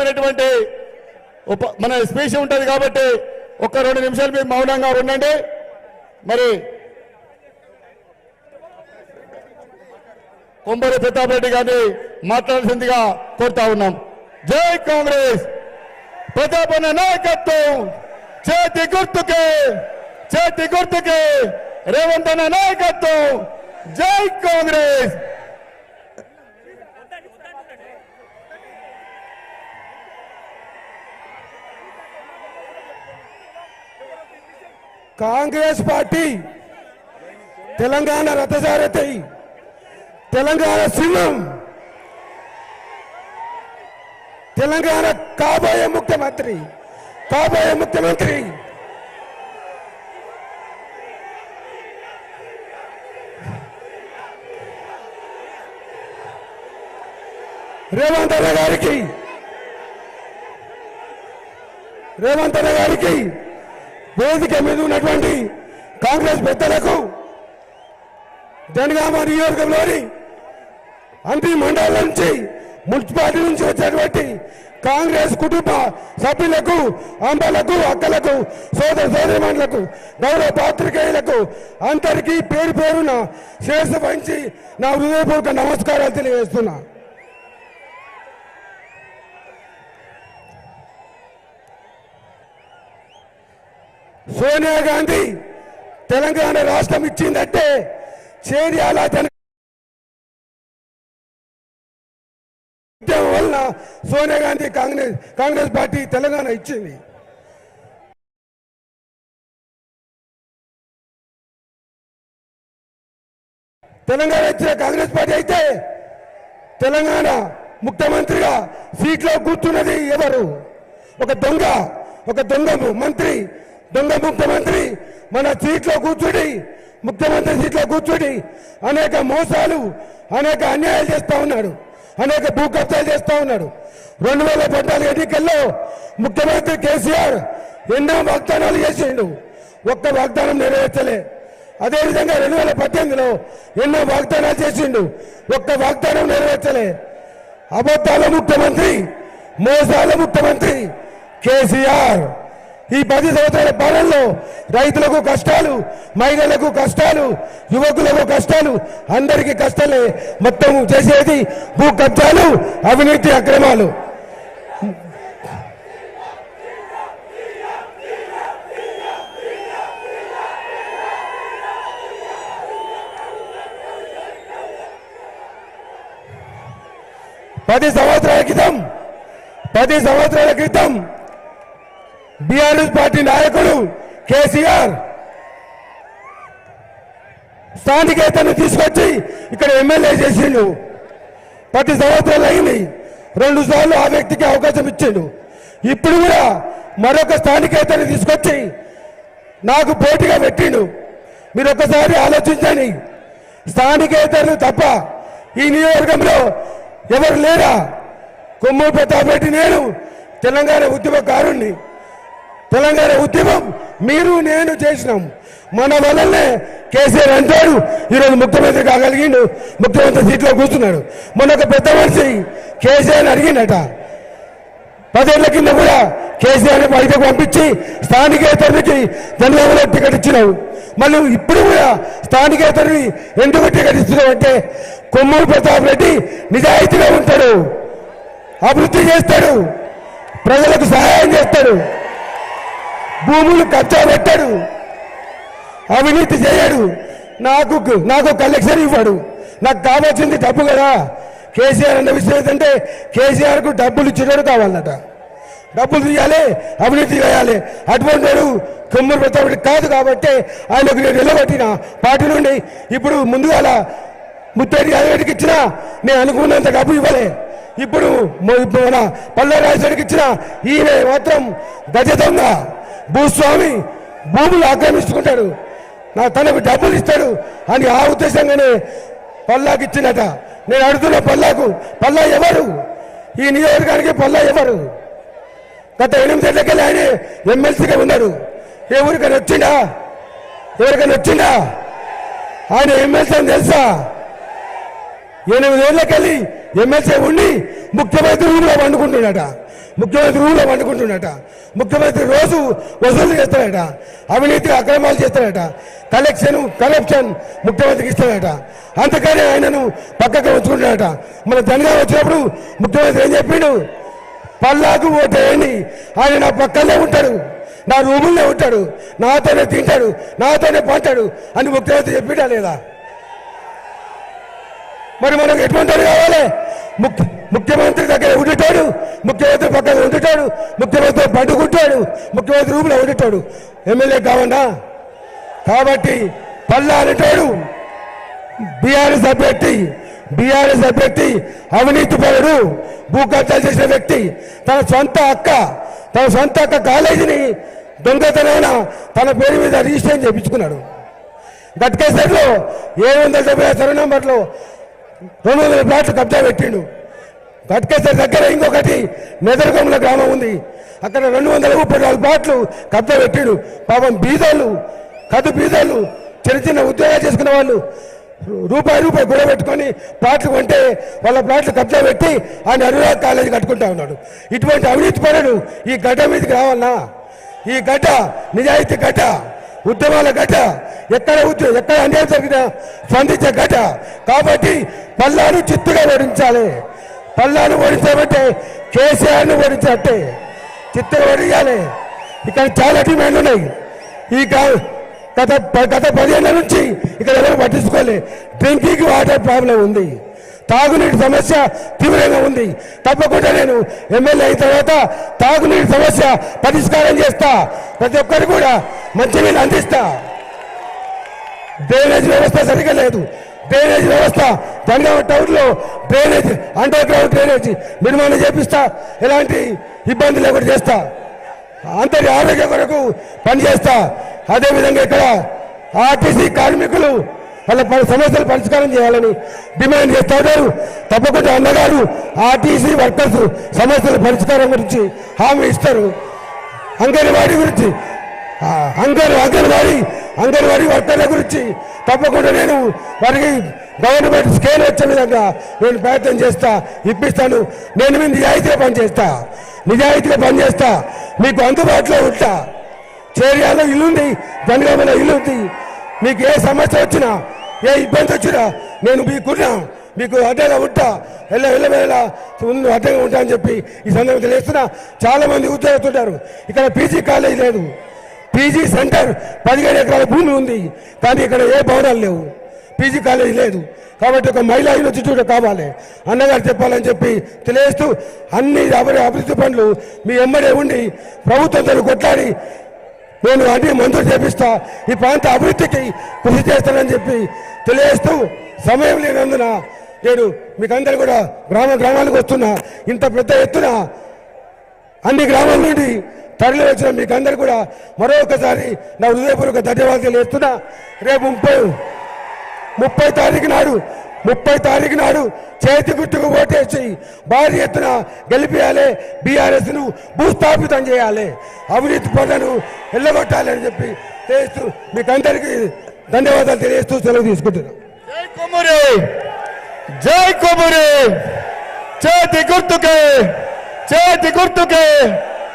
అయినటువంటి ఉప మన స్పీచ్ ఉంటుంది కాబట్టి ఒక్క రెండు నిమిషాలు మీరు మౌనంగా ఉండండి. మరి కొంబరి ప్రతాప్ రెడ్డి గారిని మాట్లాడాల్సిందిగా కోరుతా ఉన్నాం. జై కాంగ్రెస్! ప్రతాప్ అన్న నాయకత్వం! చేతి గుర్తుకే! చేతి గుర్తుకే! రేవంత్ అన్న నాయకత్వం! జై కాంగ్రెస్! కాంగ్రెస్ పార్టీ తెలంగాణ రథసారథి తెలంగాణ సింహం తెలంగాణ కాబోయే ముఖ్యమంత్రి కాబోయే ముఖ్యమంత్రి. రేవంత్ అన్న గారికి రేవంత్ అన్న గారికి వేదిక మీద ఉన్నటువంటి కాంగ్రెస్ పెద్దలకు జనగామ నియోజకవర్గంలోని అంపి మండలం నుంచి మున్సిపాలిటీ నుంచి వచ్చేటువంటి కాంగ్రెస్ కుటుంబ సభ్యులకు అంబలకు అక్కలకు సోదర సోదరిమణులకు గౌరవ పాత్రికేయులకు అందరికీ పేరు పేరున శేష వహించి నా హృదయపూర్వక నమస్కారాలు తెలియజేస్తున్నాను సోనియా గాంధీ తెలంగాణ రాష్ట్రం ఇచ్చిందంటే చేరియాల జన వలన సోనియా గాంధీ కాంగ్రెస్ కాంగ్రెస్ పార్టీ తెలంగాణ ఇచ్చింది. తెలంగాణ ఇచ్చిన కాంగ్రెస్ పార్టీ అయితే తెలంగాణ ముఖ్యమంత్రిగా సీట్లో కూర్చున్నది ఎవరు? ఒక దొంగ ఒక దొంగ మంత్రి దొంగ ముఖ్యమంత్రి మన సీట్లో కూర్చుని ముఖ్యమంత్రి సీట్లో కూర్చుని అనేక మోసాలు అనేక అన్యాయాలు చేస్తూ ఉన్నాడు అనేక భూ కబ్జాలు చేస్తూ ఉన్నాడు. రెండు వేల పద్నాలుగు ఎన్నికల్లో ముఖ్యమంత్రి కేసీఆర్ ఎన్నో వాగ్దానాలు చేసిండు ఒక్క వాగ్దానం నెరవేర్చలే. అదేవిధంగా రెండు వేల పద్దెనిమిదిలో ఎన్నో వాగ్దానాలు చేసిండు ఒక్క వాగ్దానం నెరవేర్చలే. అబద్ధాల ముఖ్యమంత్రి మోసాల ముఖ్యమంత్రి కేసీఆర్. ఈ పది సంవత్సరాల పాలనలో రైతులకు కష్టాలు మహిళలకు కష్టాలు యువకులకు కష్టాలు అందరికీ కష్టాలే. మొత్తం చేసేది భూ కబ్జాలు అవినీతి అక్రమాలు. పది సంవత్సరాల క్రితం పది సంవత్సరాల క్రితం బీఆర్ఎస్ పార్టీ నాయకుడు కేసీఆర్ స్థానికేతను తీసుకొచ్చి ఇక్కడ ఎమ్మెల్యే చేసిండు. పది సంవత్సరాలు అయింది. రెండు సార్లు ఆ వ్యక్తికి అవకాశం ఇచ్చిండు. ఇప్పుడు కూడా మరొక స్థానికేతను తీసుకొచ్చి నాకు పోటీగా పెట్టిండు. మీరు ఒకసారి ఆలోచించండి. స్థానికేతరులు తప్ప ఈ నియోజకవర్గంలో ఎవరు లేరా? కొమ్మూరు ప్రతాప్ రెడ్డి నేను తెలంగాణ ఉద్యమకారుణ్ణి. తెలంగాణ ఉద్యమం మీరు నేను చేసినాం. మన వల్లనే కేసీఆర్ అంటాడు ఈరోజు ముఖ్యమంత్రి కాగలిగిండు ముఖ్యమంత్రి సీట్లో కూర్చున్నాడు. మొన్న ఒక పెద్ద మనిషి కేసీఆర్ అడిగిండట. పదేళ్ళ కింద కూడా కేసీఆర్ బయటకు పంపించి స్థానికేతరునికి జనసేనలో టికెట్ ఇచ్చినావు. మళ్ళీ ఇప్పుడు కూడా స్థానికేతరుని ఎందుకు టికెట్ ఇస్తున్నావు అంటే కొమ్మూరు ప్రతాప్ రెడ్డి నిజాయితీగా ఉంటాడు అభివృద్ధి చేస్తాడు ప్రజలకు సహాయం చేస్తాడు. భూములు కబ్జా పెట్టాడు. అవినీతి చేయడు. నాకు నాకు కలెక్షన్ ఇవ్వడు. నాకు కావాల్సింది డబ్బు కదా. కేసీఆర్ అన్న విషయం ఏంటంటే కేసీఆర్కు డబ్బులు ఇచ్చేటోడు కావాలన్నట డబ్బులు తీయాలి అవినీతి చేయాలి. అటువంటి వాడు కొమ్మూరు ప్రతాప్ కాదు కాబట్టి ఆయనకు నేను నిలబెట్టిన పార్టీ నుండి ఇప్పుడు ముందుగాల ముత్తేడి యాదవుడికి ఇచ్చిన నేను అనుకున్నంత డబ్బు ఇవ్వలే. ఇప్పుడు మన పల్లె రాజుడికి ఇచ్చిన ఈయన మాత్రం గజ దొంగ. భూస్వామి భూములు ఆక్రమించుకుంటాడు. నా తనకు డబ్బులు ఇస్తాడు అని ఆ ఉద్దేశంగానే పల్లాకి ఇచ్చినట నేను అడుగుతున్న పల్లాకు పల్లా ఎవరు? ఈ నియోజకవర్గానికి పల్లా ఎవరు? గత ఎనిమిదేళ్ళకెళ్ళి ఆయన ఎమ్మెల్సీగా ఉన్నాడు ఎవరికైనా వచ్చిందా ఎవరికైనా వచ్చిందా ఆయన ఎమ్మెల్సీ అని తెలుసా? ఎనిమిదేళ్ళకెళ్ళి ఎమ్మెల్సీ ఉండి ముఖ్యమంత్రి ఊరిలో వండుకుంటున్నాడా ముఖ్యమంత్రి రూమ్లో వండుకుంటున్నట ముఖ్యమంత్రి రోజు వసూలు చేస్తాడట. అవినీతి అక్రమాలు చేస్తాడట. కలెక్షన్ కరప్షన్ ముఖ్యమంత్రికి ఇస్తాడట. అందుకని ఆయనను పక్కకు ఉంచుకుంటాడట మన జనగాం వచ్చినప్పుడు ముఖ్యమంత్రి ఏం చెప్పిండు? పల్లాకు ఓటేయండి. ఆయన నా పక్కనే ఉంటాడు. నా రూముల్లో ఉంటాడు. నాతోనే తింటాడు. నాతోనే పంటాడు అని ముఖ్యమంత్రి చెప్పిడా లేదా? మరి మనకు ఎటువంటి కావాలి? ముఖ్య ముఖ్యమంత్రి దగ్గర ఉండేటాడు ముఖ్యమంత్రి పక్కన ఉండుతాడు ముఖ్యమంత్రి పండుకుంటాడు ముఖ్యమంత్రి రూమ్లో ఉండేటాడు. ఎమ్మెల్యే కావన్నా కాబట్టి పల్లా అంటాడు బీఆర్ఎస్ అభ్యర్థి బీఆర్ఎస్ అభ్యర్థి అవినీతి పరుడు భూ కబ్జాలు చేసిన వ్యక్తి తన సొంత అక్క తన సొంత అక్క కాలేజీని దొంగతనైన తన పేరు మీద రిజిస్ట్రేషన్ చేయించుకున్నాడు. గట్కేసరిలో ఏడు వందల డెబ్బై సర్వ నంబర్లో రెండు వందల ప్లాట్లు కబ్జా పెట్టిండు. గట్కేసరి దగ్గర ఇంకొకటి నెదరగొమ్మల గ్రామం ఉంది. అక్కడ రెండు వందల ముప్పై నాలుగు ప్లాట్లు కబ్జా పెట్టిండు. పాపం బీదోళ్ళు కదు బీదోళ్ళు చిన్న చిన్న ఉద్యోగాలు చేసుకున్న వాళ్ళు రూపాయి రూపాయి గొడవ పెట్టుకొని ప్లాట్లు కొంటే వాళ్ళ ప్లాట్లు కబ్జా పెట్టి ఆయన అనురాగ్ కాలేజీ కట్టుకుంటా ఉన్నాడు. ఇటువంటి అవినీతి పనులు ఈ గడ్డ మీదకి రావాలన్నా ఈ గడ్డ నిజాయితీ గడ్డ ఉద్యమాల గడ్డ ఎక్కడ ఉద్య ఎక్కడ అన్యాయం జరిగినా స్పందించే గడ్డ. కాబట్టి పల్లాను చిత్తుగా ఓడించాలి పల్లాను ఓడించామంటే కేసీఆర్ను ఓడించాలంటే చిత్తలు ఓడించాలి ఇక్కడ చాలా డిమాండ్లు ఉన్నాయి. ఈ గత గత పదిహేనుల నుంచి ఇక్కడ ఎవరు పట్టించుకోలే. డ్రింకింగ్ వాటర్ ప్రాబ్లం ఉంది. తాగునీటి సమస్య తీవ్రంగా ఉంది. తప్పకుండా నేను ఎమ్మెల్యే అయిన తర్వాత తాగునీటి సమస్య పరిష్కారం చేస్తా. ప్రతి ఒక్కరు కూడా మంచినీళ్ళు అందిస్తా. డ్రైనేజ్ వ్యవస్థ సరిగా లేదు. డ్రైనేజ్ వ్యవస్థ జనగామ టౌన్లో డ్రైనేజ్ అండర్ గ్రౌండ్ డ్రైనేజ్ నిర్మాణం చేపిస్తా. ఎలాంటి ఇబ్బంది లేకుండా చేస్తా. అందరి ఆరోగ్య కొరకు పనిచేస్తా. అదేవిధంగా ఇక్కడ ఆర్టీసీ కార్మికులు వాళ్ళ సమస్యలు పరిష్కారం చేయాలని డిమాండ్ చేస్తా ఉన్నారు. తప్పకుండా అన్నగారు ఆర్టీసీ వర్కర్స్ సమస్యల పరిష్కారం గురించి హామీ ఇస్తారు. అంగన్వాడీ గురించి అంగన్ అంగన్వాడీ అంగన్వాడీ వర్కర్ల గురించి తప్పకుండా నేను వారికి గవర్నమెంట్ స్కేల్ వచ్చే విధంగా నేను ప్రయత్నం చేస్తా ఇప్పిస్తాను. నేను మీ నిజాయితీగా పనిచేస్తా. నిజాయితీగా పనిచేస్తా. మీకు అందుబాటులో ఉంటా. చేరియాలో ఇల్లుంది జనగామలో ఇల్లు ఉంది మీకు ఏ సమస్య వచ్చినా ఏ ఇబ్బంది వచ్చినా నేను మీకున్నా మీకు అడ్డగా ఉంటా. వెళ్ళ వెళ్ళ ఉన్న అడ్డగా ఉంటా అని చెప్పి ఈ సందర్భం తెలియస్తున్నా చాలామంది ఉద్యోగస్తుంటారు ఇక్కడ పీజీ కాలేజ్ లేదు. పీజీ సెంటర్ పదిహేడు ఎకరాల భూమి ఉంది. కానీ ఇక్కడ ఏ భవనాలు లేవు. పీజీ కాలేజ్ లేదు. కాబట్టి ఒక మహిళా యూనివర్సిటీ కావాలి. అన్నగారు చెప్పాలని చెప్పి తెలియజేస్తూ అన్ని అభివృద్ధి అభివృద్ధి పనులు మీ ఎమ్మడే ఉండి ప్రభుత్వంతో కొట్లాడి నేను అన్ని మంజూరు చేపిస్తా. ఈ ప్రాంత అభివృద్ధికి కృషి చేస్తానని చెప్పి తెలియజేస్తూ సమయం లేనందున నేను మీకందరూ కూడా గ్రామ గ్రామాలకు వస్తున్నా. ఇంత పెద్ద ఎత్తున అన్ని గ్రామాల నుండి తరలి వచ్చిన మీకు అందరు కూడా మరొకసారి నా హృదయపూర్వక ధన్యవాదాలు తెలియజేస్తున్నా. రేపు ముప్పై ముప్పై తారీఖు నాడు ముప్పై తారీఖు నాడు చేతి గుర్తుకు ఓటేసి భారీ ఎత్తున గెలిపియాలి. బీఆర్ఎస్ను భూస్థాపితం చేయాలి. అవినీతి పనులను వెళ్ళగొట్టాలి అని చెప్పి మీకు మీకందరికీ ధన్యవాదాలు తెలియస్తూ సెలవు తీసుకుంటున్నాను జై కొమ్మరి జై కొమ్మరి. చేతి గుర్తుకే చేతి గుర్తుకే.